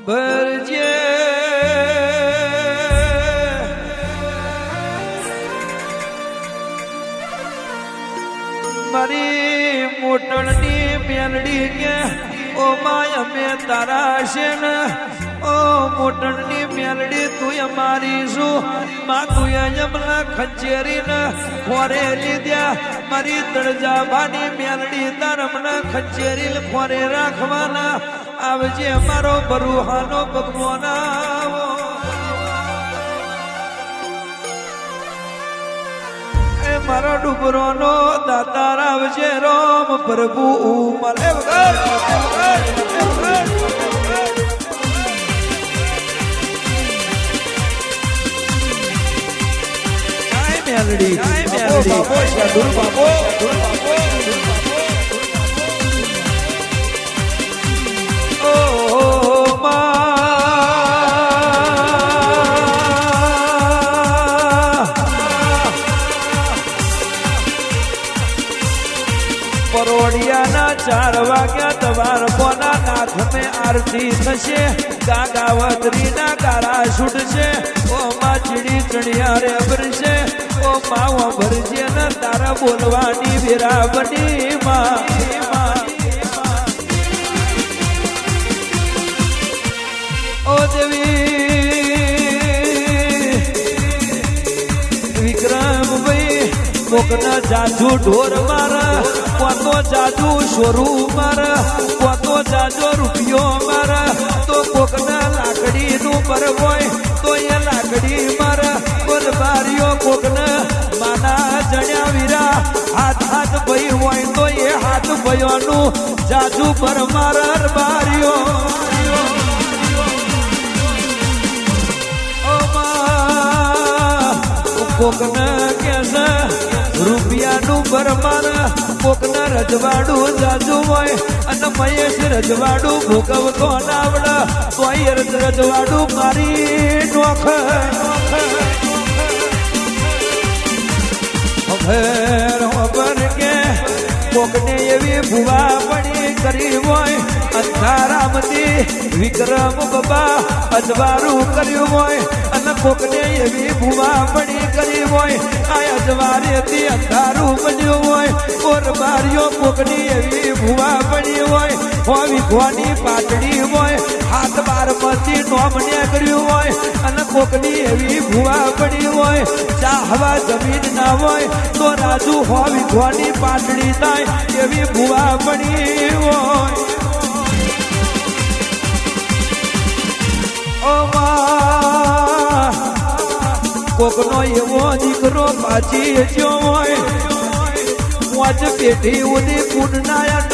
ભરજે મારી મોટણની મેલડી કે oh my અમે તારા છે ને ઓ મોટણની મેલડી, તું અમારી શું માં તું યમલા ખંચેરી ને ખોરે લીધ્યા. મારી તળજાભાની મેલડી તારમના ખંચેરી ખોરે રાખવાના. આવજે મારો બરુહાનો ભગવાના મારા ડુબરો નો દાતા આવજે રોમ પ્રભુ મરે મેલડી બાપો બાપો પરોડિયાના ચાર વાગ્યા તવાર પોના નાથ મે આરતી થશે. ગાગાવતરીના ગારા છૂટશે. ઓ માં ચીડી ચણિયા રે ભરશે માવો ભરજે ને તારા બોલવાની વેરા માં. ઓ દેવી વિક્રમ ભાઈ કોકના જાજુ ઢોર મારા, કોતો જાજુ સોરું મારા, કોતો જાજો રૂપિયો મારા, તો કોકના લાકડી નું પર હોય, તો એ લાકડી કોકના માના જણ્યા વીરા. હાથ હાથ ભાઈ હોય તો એ હાથ ભયોનું જાજુ પર મારા બારીઓ કોકન કેસે રૂપિયાનું બરમાર કોકન રજવાડું જાજુ હોય અને મહેશ રજવાડું ભોગવતો નાવડ તોય રજ- રજવાડું મારી નોખ. ભુવા પડી કરી હોય અંધારામથી વિક્રમ બાબા અજવારું કર્યું હોય કોકને એવી ભુવા પડી કરી હોય આ અજવારેથી અંધારું બન્યું હોય. ઓર બારીઓ કોકની એવી ભુવા પડી હોય હોવી ઘોની પાટડી હોય. હાથ બાર પછી નોમને કર્યું હોય અને કોકની એવી ભુવા પડી હોય. ચાહવા જમીન ના હોય તો રાજુ હોવી ઘોની પાટડી થાય એવી ભુવા પડી હોય. Oh, માં કોકનો એવો દીકરો પાછી હોય. મોજ પેઢી ઉદી પુનનાયક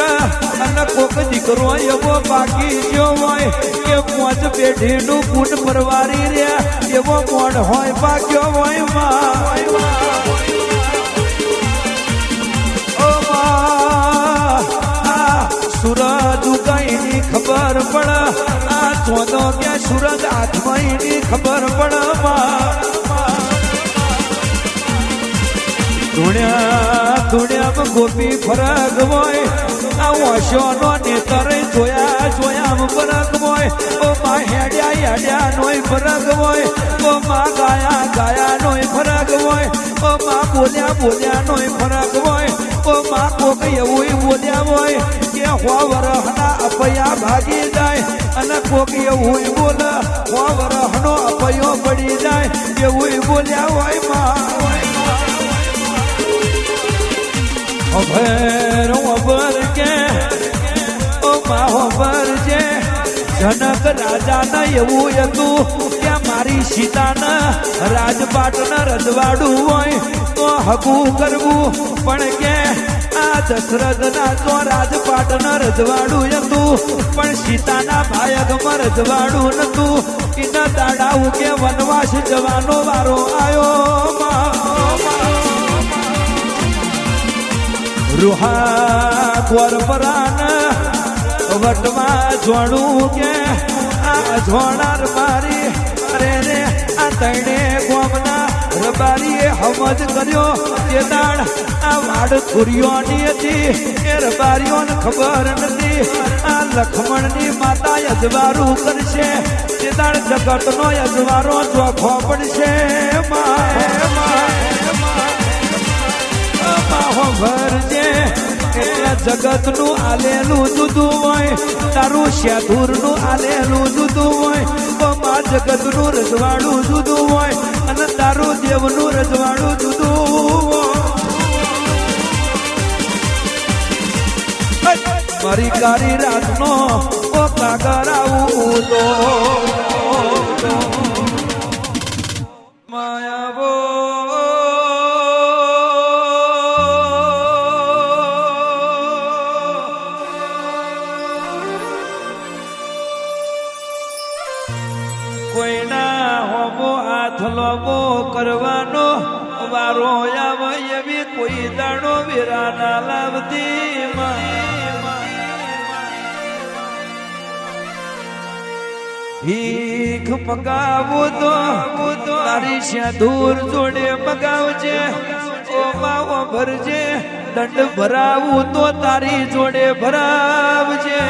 અને કોક દીકરો એવો બાકી ગયો હોય. કે મોજ પેઢીનું પુન પરવારી રહ્યા એવો કોણ હોય બાક્યો હોય સુરજ ઉગાઈની ખબર પડ, આ ચોદો કે સુરજ આત્માઈની ખબર પડમાં. ધૂણ્યા ધૂણ્યા ગોપી ફરક હોય. આ ઓશોનો નેતર જોયા જોયા ફરક હોય. ઓ માં હેડ્યા હેડ્યા નોય ફરક હોય. ઓ માં ગાયા ગાયા નોય ફરક હોય. ઓ માં બોલ્યા બોલ્યા નોય ફરક હોય. ઓ માં કોક એવું બોલ્યા હોય કે હો વરહના અપયા ભાગી જાય. અને કોક એવું બોલ હો વરહનો અપયો પડી જાય. એવું બોલ્યા હોયમાં. અભેર અભર કે માહો ભરજે જનક રાજાને એવું હતું કે મારી સીતાના રાજપાટના રજવાડું હોય તો હગું કરવું. પણ કે આ દશરથના તો રાજપાટના રજવાડું હતું. પણ સીતાના ભાયગમાં રજવાડું નતું. એના દાડાવું કે વનવાસ જવાનો વારો આવ્યો રૂહા ગોરપરાન વટમાં જોડું કે આ જોડાર મારી અરે રે, આ તણે ગોમના રબારીએ હમજ કર્યો કે દાણ આ વાડ કુરિયોની હતી એ રબારીઓને ખબર નથી. આ લખમણની માતા યજવારું કરશે તે દાડ જગતનો યજવારો ચોખ્ખો પડશે. માય. માહો ભરજે એટલે જગતનું આલેલું જુદું હોય. તારું શેધુરનું આલેલું જુદું હોય. તો મા જગતનું રજવાડું જુદું હોય. અને તારું દેવનું રજવાડું જુદું હોય. મારી કારી રાતનો ઓ કાગર આવું તો માયાવો હોમો કરવાનો વારો આવે એવી કોઈ દાણો વેરાના લાવતી ભીખ પગાવો તો તારી દૂર જોડે પગાવજે ઓ માવો ભરજે, દંડ ભરાવું તો તારી જોડે ભરાવજે.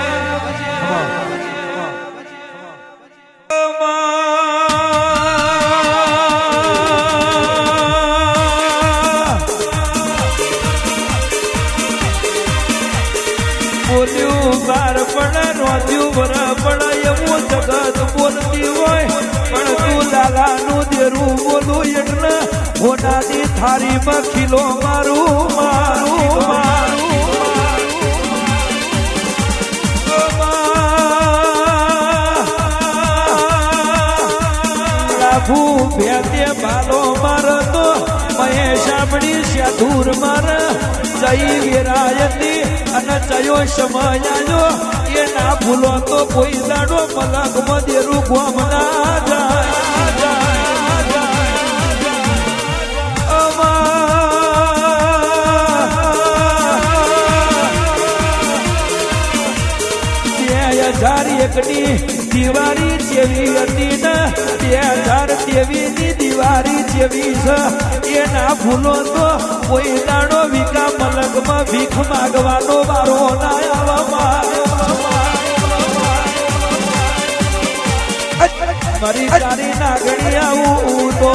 બોલ્યું બાર પણ નોંધ્યું બર પણ એવું જગત બોલતી હોય. પણ તું લાલાનું દેરું બોલું એટલે હોનાની થાળીમાં ખીલો મારું મારું મારું ભેતે બાલો મારતો, મહેશ આપણી શાધુર માર. જઈ વિરાયતી અને ચયો સમયાયો એ ભૂલો તો કોઈ દાડો મલક મદેરું ગોમ જાય. બે હજાર એકની દિવાળી જેવી હતી ને, બે હજાર તેવી ની દિવાળી જેવી છે. એના ભૂલો તો કોઈ દાડો વિકા મલકમાં ભીખ માગવાનો વારો ના આવવા મારી. તારી નાગણી આવું તો.